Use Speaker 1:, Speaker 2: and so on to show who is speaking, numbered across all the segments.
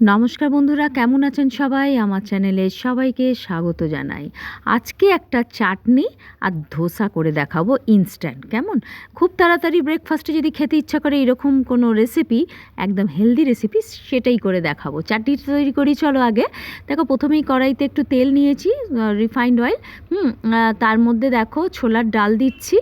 Speaker 1: নমস্কার বন্ধুরা, কেমন আছেন সবাই? আমার চ্যানেলে সবাইকে স্বাগত জানাই। আজকে একটা চাটনি আর ধোসা করে দেখাবো ইনস্ট্যান্ট কেমন? খুব তাড়াতাড়ি ব্রেকফাস্টে যদি খেতে ইচ্ছা করে এরকম কোনো রেসিপি একদম হেলদি রেসিপি সেটাই করে দেখাবো। চাটনি তৈরি করি, চলো আগে। দেখো, প্রথমেই কড়াইতে একটু তেল নিয়েছি রিফাইন্ড অয়েল হুম তার মধ্যে দেখো ছোলার ডাল দিচ্ছি,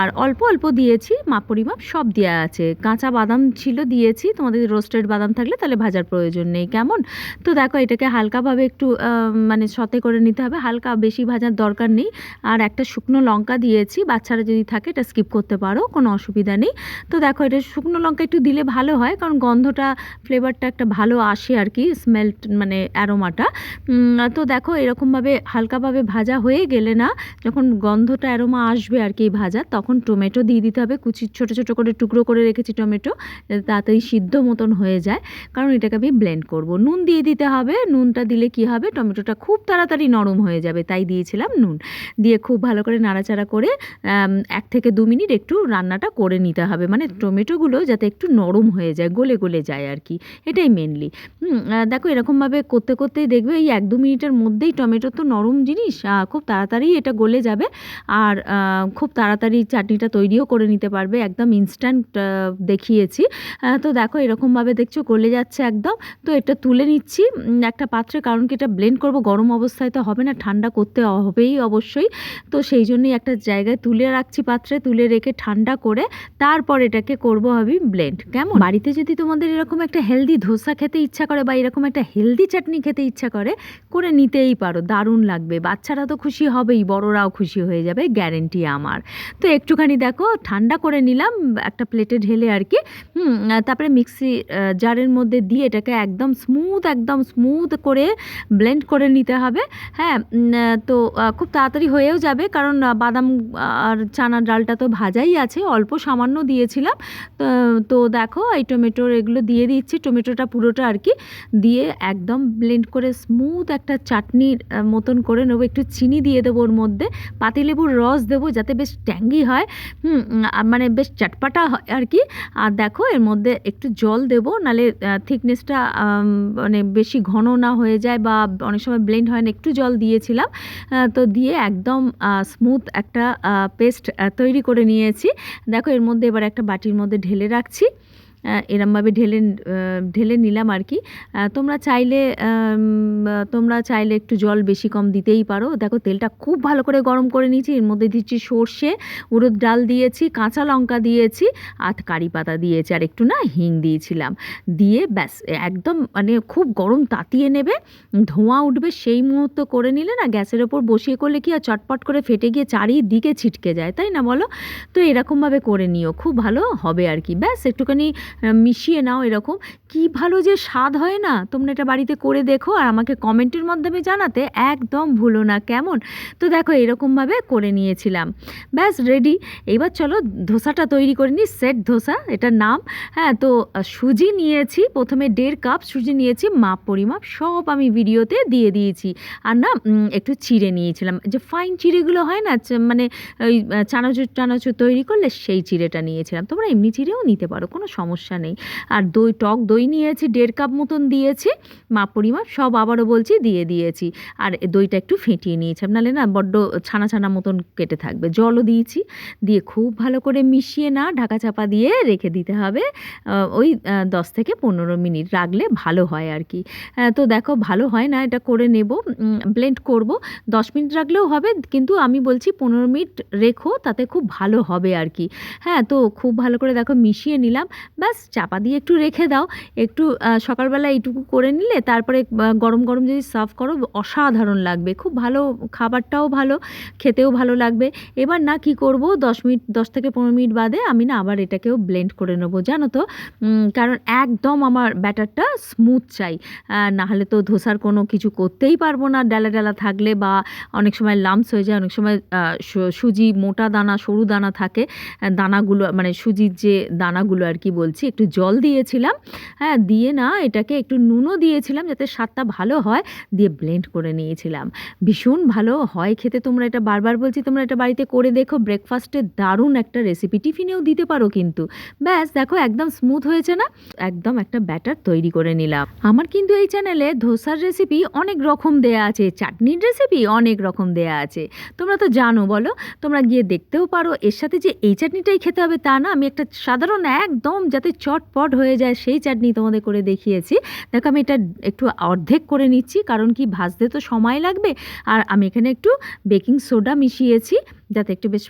Speaker 1: আর অল্প অল্প দিয়েছি মাপ পরিমাপ সব দেওয়া আছে। কাঁচা বাদাম ছিল, দিয়েছি। তোমাদের রোস্টেড বাদাম থাকলে তাহলে ভাজার প্রয়োজন নেই। কেমন? তো দেখো এটাকে হালকাভাবে একটু মানে সতে করে নিতে হবে। হালকা বেশি ভাজার দরকার নেই। আর একটা শুকনো লঙ্কা দিয়েছি, বাচ্চারা যদি থাকে এটা স্কিপ করতে পারো, কোনো অসুবিধা নেই। তো দেখো এটা শুকনো লঙ্কা একটু দিলে ভালো হয়, কারণ গন্ধটা ফ্লেভারটা একটা ভালো আসে আর কি স্মেল মানে অ্যারোমাটা তো দেখো এরকমভাবে হালকাভাবে ভাজা হয়ে গেলে না, যখন গন্ধটা অ্যারোমা আসবে আর কি ভাজা তখন টমেটো দিয়ে দিতে হবে। কুচি, ছোটো ছোটো করে টুকরো করে রেখেছি টমেটো তাড়াতাড়ি সিদ্ধ মতন হয়ে যায়। কারণ এটাকে আমি ব্লেন্ড করব। নুন দিয়ে দিতে হবে। নুনটা দিলে কি হবে? টমেটোটা খুব তাড়াতাড়ি নরম হয়ে যাবে, তাই দিয়েছিলাম নুন। দিয়ে খুব ভালো করে নাড়াচাড়া করে এক থেকে দু মিনিট একটু রান্নাটা করে নিতে হবে। মানে টমেটোগুলো যাতে একটু নরম হয়ে যায়, গলে গলে যায় আর কি। এটাই মেনলি দেখো এরকমভাবে করতে করতেই দেখবে, এই এক দু মিনিটের মধ্যেই টমেটো তো নরম জিনিস খুব তাড়াতাড়ি এটা গলে যাবে। আর খুব তাড়াতাড়ি চাটনিটা তৈরিও করে নিতে পারবে, একদম ইনস্ট্যান্ট দেখিয়েছি। তো দেখো এরকমভাবে দেখছ, গলে যাচ্ছে একদম। তো এটা তুলে নিচ্ছি। একটা পাত্রে, কারণ কি এটা ব্লেন্ড করব, গরম অবস্থায় তো হবে না, ঠান্ডা করতে হবেই অবশ্যই। তো সেই জন্যই একটা জায়গায় তুলে রাখছি পাত্রে, তুলে রেখে ঠান্ডা করে তারপর এটাকে করব আমি ব্লেন্ড কেমন? বাড়িতে যদি তোমাদের এরকম একটা হেলদি ধোসা খেতে ইচ্ছা করে বা এরকম একটা হেলদি চাটনি খেতে ইচ্ছা করে করে নিতেই পারো, দারুণ লাগবে। বাচ্চারা তো খুশি হবেই, বড়রাও খুশি হয়ে যাবে গ্যারেন্টি আমার। তো একটুখানি দেখো, ঠান্ডা করে নিলাম, একটা প্লেটে ঢেলে আর কি তারপরে মিক্সি জারের মধ্যে দিয়ে এটাকে একদম স্মুথ একদম স্মুথ করে ব্লেন্ড করে নিতে হবে। হ্যাঁ তো খুব তাড়াতাড়ি হয়েও যাবে কারণ বাদাম আর চানার ডালটা তো ভাজাই আছে। অল্প সামান্য দিয়েছিলাম। তো দেখো, এই টমেটোর এগুলো দিয়ে দিচ্ছি। টমেটোটা পুরোটা আর কি দিয়ে একদম ব্লেন্ড করে স্মুথ একটা চাটনির মতন করে নেব। একটু চিনি দিয়ে দেবো ওর মধ্যে। পাতিলেবুর রস দেবো যাতে বেশ ট্যাঙ্গি হয়। হুম মানে বেশ চটপাটা হয় আর কি। আর দেখো, এর মধ্যে একটু জল দেবো। নালে থিকনেসটা মানে বেশি ঘন না হয়ে যায় বা অনেক সময় ব্লেন্ড হয় না, একটু জল দিয়েছিলাম তো দিয়ে একদম স্মুথ একটা পেস্ট তৈরি করে নিয়েছি। দেখো এর মধ্যে এবার একটা বাটির মধ্যে ঢেলে রাখছি। এরমভাবে ঢেলে ঢেলে নিলাম আর কি। তোমরা চাইলে তোমরা চাইলে একটু জল বেশি কম দিতেই পারো। দেখো, তেলটা খুব ভালো করে গরম করে নিয়েছি। এর মধ্যে দিচ্ছি সর্ষে উড়দ ডাল দিয়েছি, কাঁচা লঙ্কা দিয়েছি, আর কারি পাতা দিয়েছি, আর একটু না হিং দিয়েছিলাম। দিয়ে ব্যাস, একদম মানে খুব গরম তাতিয়ে নেবে, ধোঁয়া উঠবে, সেই মুহূর্ত করে নিলে না গ্যাসের ওপর বসিয়ে করলে কি আর চটপট করে ফেটে গিয়ে চারিদিকে ছিটকে যায়, তাই না বলো? তো এরকমভাবে করে নিও, খুব ভালো হবে আর কি। ব্যাস, একটুখানি মিশিয়ে নাও এরকম। কি ভালো যে স্বাদ হয় না? তোমরা এটা বাড়িতে করে দেখো আর আমাকে কমেন্টের মাধ্যমে জানাতে একদম ভুলো না, কেমন? তো দেখো, এরকমভাবে করে নিয়েছিলাম। ব্যাস রেডি এইবার চলো, ধোসাটা তৈরি করে নিই সেট ধোসা, এটার নাম। হ্যাঁ তো সুজি নিয়েছি, প্রথমে দেড় কাপ সুজি নিয়েছি, মাপ, পরিমাপ, সব আমি ভিডিওতে দিয়ে দিয়েছি। আর না একটু চিড়ে নিয়েছিলাম। যে ফাইন চিড়েগুলো হয় না মানে ওই চানাচুর টানাচুর তৈরি করলে সেই চিড়েটা নিয়েছিলাম। তোমরা এমনি চিড়েও নিতে পারো, কোনো সমস্যা নেই। আর দই টক দই নিয়েছি, দেড় কাপ মতন দিয়েছি। মাপ পরিমাপ সব আবারও বলছি দিয়ে দিয়েছি। আর দইটা একটু ফেটিয়ে নিয়েছিলাম, নাহলে না বড্ড ছানা ছানা মতন কেটে থাকবে। জলও দিয়েছি, দিয়ে খুব ভালো করে মিশিয়ে না ঢাকা চাপা দিয়ে রেখে দিতে হবে। ওই দশ থেকে পনেরো মিনিট রাখলে ভালো হয় আর কি। তো দেখো ভালো হয় না, এটা করে নেব ব্লেন্ড করব। দশ মিনিট রাখলেও হবে, কিন্তু আমি বলছি পনেরো মিনিট রেখো, তাতে খুব ভালো হবে আর কি। হ্যাঁ তো খুব ভালো করে দেখো মিশিয়ে নিলাম। ব্যাস চাপা দিয়ে একটু রেখে দাও। একটু সকালবেলা এইটুকু করে নিলে তারপরে গরম গরম যদি সার্ভ করো অসাধারণ লাগবে। খুব ভালো খাবারটাও ভালো খেতেও ভালো লাগবে। এবার না কি করব দশ মিনিট দশ থেকে পনেরো মিনিট বাদে আমি না আবার এটাকেও ব্লেন্ড করে নেব জানো তো? কারণ একদম আমার ব্যাটারটা স্মুথ চাই। আহ, না হলে তো ধোসার কোনো কিছু করতেই পারব না। ডালা ডালা থাকলে বা অনেক সময় লামস হয়ে যায় অনেক সময় সুজি মোটা দানা সরু দানা থাকে। দানাগুলো মানে সুজির যে দানাগুলো আর কি বলছি বলছি একটু জল দিয়েছিলাম। হ্যাঁ দিয়ে না এটাকে একটু নুনও দিয়েছিলাম যাতে স্বাদটা ভালো হয়, দিয়ে ব্লেন্ড করে নিয়েছিলাম। ভীষণ ভালো হয় খেতে, তোমরা এটা বারবার বলছি, তোমরা এটা বাড়িতে করে দেখো ব্রেকফাস্টে দারুণ একটা রেসিপি টিফিনেও দিতে পারো কিন্তু। ব্যাস, দেখো একদম স্মুথ হয়েছে না? একদম একটা ব্যাটার তৈরি করে নিলাম। আমার কিন্তু এই চ্যানেলে ধোসার রেসিপি অনেক রকম দেয়া আছে, চাটনির রেসিপি অনেক রকম দেয়া আছে। তোমরা তো জানো, বলো? তোমরা গিয়ে দেখতেও পারো। এর সাথে যে এই চাটনিটাই খেতে হবে তা না, আমি একটা সাধারণ একদম যাতে চটপট হয়ে যায়, সেই চাটনি তোমাদের করে দেখিয়েছি। দেখো, আমি এটা একটু অর্ধেক করে নিচ্ছি, কারণ কি ভাজতে তো সময় লাগবে। আর আমি এখানে একটু বেকিং সোডা মিশিয়েছি। যাতে একটু বেশ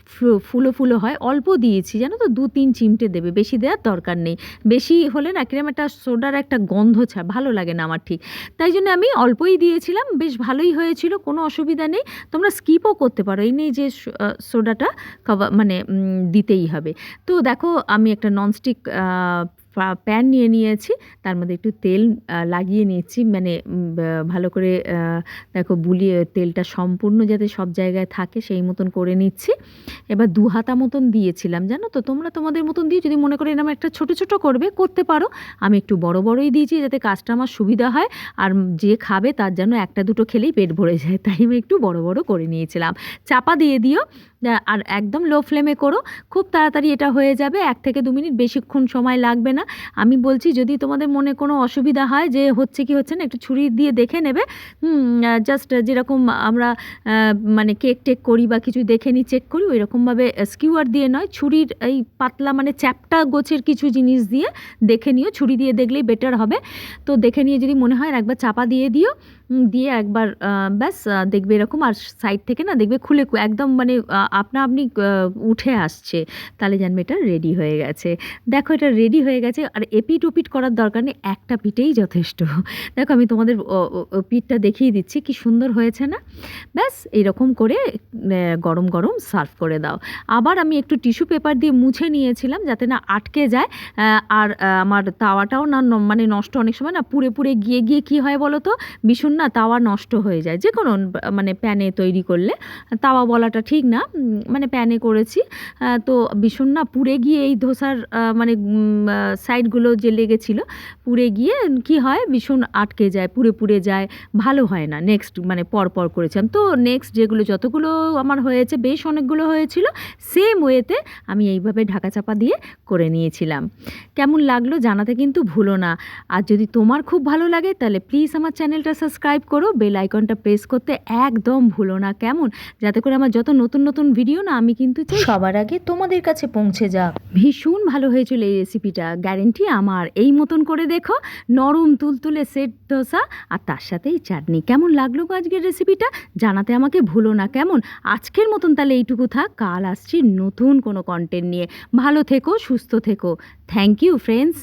Speaker 1: ফুলো ফুলো হয়। অল্প দিয়েছি, জানো তো? দু তিন চিমটে দেবে, বেশি দেওয়ার দরকার নেই। বেশি হলে না কিরম একটা সোডার একটা গন্ধ ছা ভালো লাগে না আমার ঠিক। তাই জন্য আমি অল্পই দিয়েছিলাম, বেশ ভালোই হয়েছিল, কোনো অসুবিধা নেই। তোমরা স্কিপও করতে পারো, এই নেই যে সোডাটা মানে দিতেই হবে। তো দেখো, আমি একটা ননস্টিক প্যান নিয়ে নিয়েছি। তার মধ্যে একটু তেল লাগিয়ে নিয়েছি। মানে ভালো করে দেখো বুলিয়ে তেলটা সম্পূর্ণ যাতে সব জায়গায় থাকে সেই মতন করে নিচ্ছি। এবার দু হাতা মতন দিয়েছিলাম, জানো তো? তোমরা তোমাদের মতন দিয়ে যদি মনে করো এরকম একটা ছোট ছোট করবে, করতে পারো। আমি একটু বড় বড়ই দিয়েছি যাতে কাজটা আমার সুবিধা হয়। আর যে খাবে তার যেন একটা দুটো খেলেই পেট ভরে যায়। তাই আমি একটু বড় বড় করে নিয়েছিলাম। চাপা দিয়ে দিও। আর একদম লো ফ্লেমে করো, খুব তাড়াতাড়ি এটা হয়ে যাবে, এক থেকে দু মিনিট বেশিক্ষণ সময় লাগবে না। আমি বলছি, যদি তোমাদের মনে কোনো অসুবিধা হয় যে হচ্ছে কি হচ্ছে না, একটু ছুরি দিয়ে দেখে নেবে। জাস্ট যেরকম আমরা মানে কেক টেক করি বা কিছু দেখে নিই চেক করি ওই রকমভাবে স্কিউয়ার দিয়ে নয়, ছুরির এই পাতলা মানে চ্যাপটা গোছের কিছু জিনিস দিয়ে দেখে নিও। ছুরি দিয়ে দেখলেই বেটার হবে। তো দেখে নিয়ে যদি মনে হয় একবার চাপা দিয়ে দিও। দিয়ে একবার ব্যাস দেখবে এরকম আর সাইড থেকে না দেখবে খুলে একদম মানে আপনা আপনি উঠে আসছে। তাহলে জানবে এটা রেডি হয়ে গেছে। দেখো এটা রেডি হয়ে গেছে আর এপিট ওপিট করার দরকার নেই, একটা পিঠেই যথেষ্ট। দেখো আমি তোমাদের পিঠটা দেখিয়ে দিচ্ছি, কি সুন্দর হয়েছে না? ব্যাস এইরকম করে গরম গরম সার্ভ করে দাও। আবার আমি একটু টিস্যু পেপার দিয়ে মুছে নিয়েছিলাম যাতে না আটকে যায় আর আমার তাওয়াটাও না ন- মানে নষ্ট অনেক সময় না পুড়ে পুড়ে গিয়ে গিয়ে কি হয় বলো তো? ভীষণ না তাওয়া নষ্ট হয়ে যায়। যে কোনো মানে প্যানে তৈরি করলে। তাওয়া বলাটা ঠিক না। মানে প্যানে করেছি। তো ভীষণ না পুড়ে গিয়ে এই ধোসার মানে সাইডগুলো যে লেগেছিলো, পুড়ে গিয়ে কি হয়? ভীষণ আটকে যায়, পুড়ে পুড়ে যায়। ভালো হয় না। নেক্সট মানে পর পর করেছিলাম। তো নেক্সট যেগুলো, যতগুলো আমার হয়েছে, বেশ অনেকগুলো হয়েছিল সেম ওয়েতে আমি এইভাবে ঢাকা চাপা দিয়ে করে নিয়েছিলাম। কেমন লাগল জানাতে কিন্তু ভুলো না। আর যদি তোমার খুব ভালো লাগে, তাহলে প্লিজ আমার চ্যানেলটা সাবস্ক্রাইব করো বেল আইকনটা প্রেস করতে একদম ভুলো না, কেমন? যাতে করে আমার যত নতুন নতুন ভিডিও না, আমি কিন্তু সবার আগে তোমাদের কাছে পৌঁছে যাক। ভীষণ ভালো হয়েছিল এই রেসিপিটা গ্যারেন্টি আমার। এই মতন করে দেখো, নরম তুলতুলে সেট ধোসা আর তার সাথে এই চাটনি। কেমন লাগল আজকের রেসিপিটা জানাতে আমাকে ভুলো না, কেমন? আজকের মতন তাহলে এইটুকু থাক, কাল আসছি নতুন কোনো কন্টেন্ট নিয়ে। ভালো থেকো, সুস্থ থেকো। Thank you friends